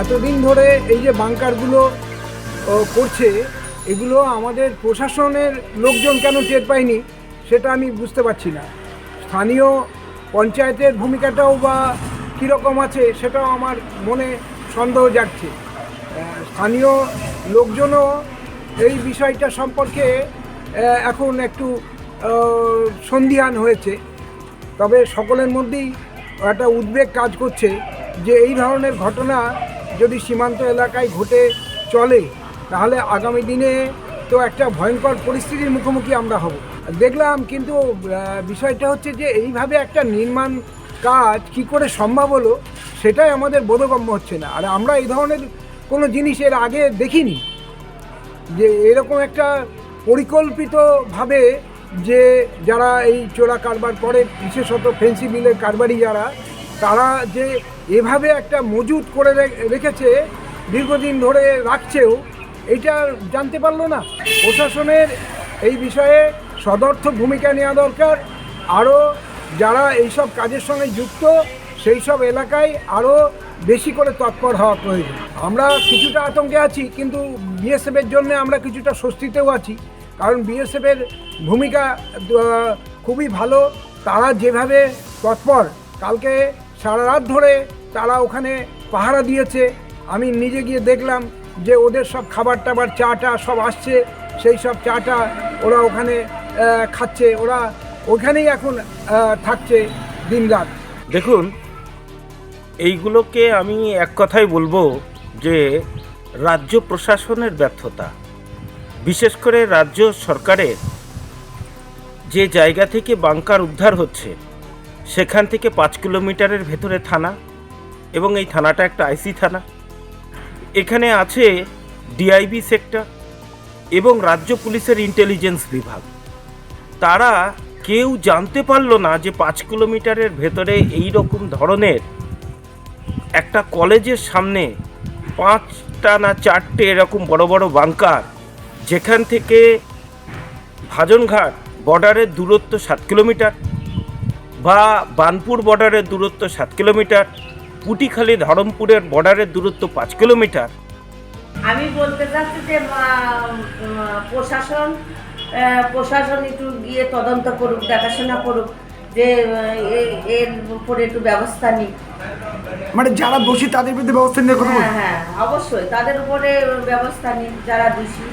এতদিন ধরে এই যে বাংকারগুলো করছে এগুলো আমাদের প্রশাসনের লোকজন কেন টের পায়নি সেটা আমি বুঝতে পারছি না। স্থানীয় পঞ্চায়েতের ভূমিকাটাও বা কীরকম আছে সেটাও আমার মনে সন্দেহ আহ, স্থানীয় লোকজনও এই বিষয়টা সম্পর্কে এখন একটু আহ, সন্দিহান হয়েছে। তবে সকলের মধ্যেই একটা উদ্বেগ কাজ করছে যে এই ধরনের ঘটনা যদি সীমান্ত এলাকায় ঘটে চলে, তাহলে আগামী দিনে তো একটা ভয়ঙ্কর পরিস্থিতির মুখোমুখি আমরা হব। দেখলাম কিন্তু বিষয়টা হচ্ছে যে এইভাবে একটা নির্মাণ কাজ কি করে সম্ভব হলো, সেটাই আমাদের বোধগম্য হচ্ছে না। আর আমরা এই ধরনের কোনো জিনিস এর আগে দেখিনি। যে এরকম একটা পরিকল্পিতভাবে যে যারা এই চোরা কারবার করে, বিশেষত ফেন্সি মিলের কারবারি যারা তারা যে এভাবে একটা মজুত করে রেখেছে, দীর্ঘদিন ধরে রাখছেও, এইটা জানতে পারল না। প্রশাসনের এই বিষয়ে সদর্থ ভূমিকা নেওয়া দরকার। আরও যারা এইসব কাজের সঙ্গে যুক্ত সেই সব এলাকায় আরও বেশি করে তৎপর হওয়া প্রয়োজন। আমরা কিছুটা আতঙ্কে আছি, কিন্তু বিএসএফের জন্য আমরা কিছুটা স্বস্তিতেও আছি। কারণ বিএসএফের ভূমিকা খুবই ভালো। তারা যেভাবে তৎপর, কালকে সারা রাত ধরে তারা ওখানে পাহারা দিয়েছে। আমি নিজে গিয়ে দেখলাম যে ওদের সব খাবার টাবার চাটা সব আসছে। সেই সব চাটা ওরা ওখানে খাচ্ছে। ওরা ওখানেই এখন থাকছে দিনরাত দেখুন, এইগুলোকে আমি এক কথাই বলব যে রাজ্য প্রশাসনের ব্যর্থতা, বিশেষ করে রাজ্য সরকারের যে জায়গা থেকে বাংকার উদ্ধার হচ্ছে সেখান থেকে পাঁচ কিলোমিটারের ভেতরে থানা এবং এই থানাটা একটা আইসি থানা। এখানে আছে ডিআইবি সেক্টর এবং রাজ্য পুলিশের ইন্টেলিজেন্স বিভাগ। তারা কেউ জানতে পারল না যে পাঁচ কিলোমিটারের ভেতরে এই রকম ধরনের একটা কলেজের সামনে পাঁচটা না চারটে এরকম বড় বড় বাংকার, যেখান থেকে ভাজনঘাট বর্ডারের দূরত্ব সাত কিলোমিটার। বা বানপুর বর্ডারের দূরত্ব সাত কিলোমিটার পুটিখালি ধরমপুরের বর্ডারের দূরত্ব পাঁচ কিলোমিটার। আমি বলতে চাচ্ছি যে প্রশাসন প্রশাসন একটু গিয়ে তদন্ত করুক দেখাশোনা করুক যে এ- এর উপরে একটু ব্যবস্থা নিক। মানে যারা দোষী তাদের বিরুদ্ধে ব্যবস্থা নিয়ে কথা হ্যাঁ হ্যাঁ অবশ্যই তাদের উপরে ব্যবস্থা নিক যারা দোষী।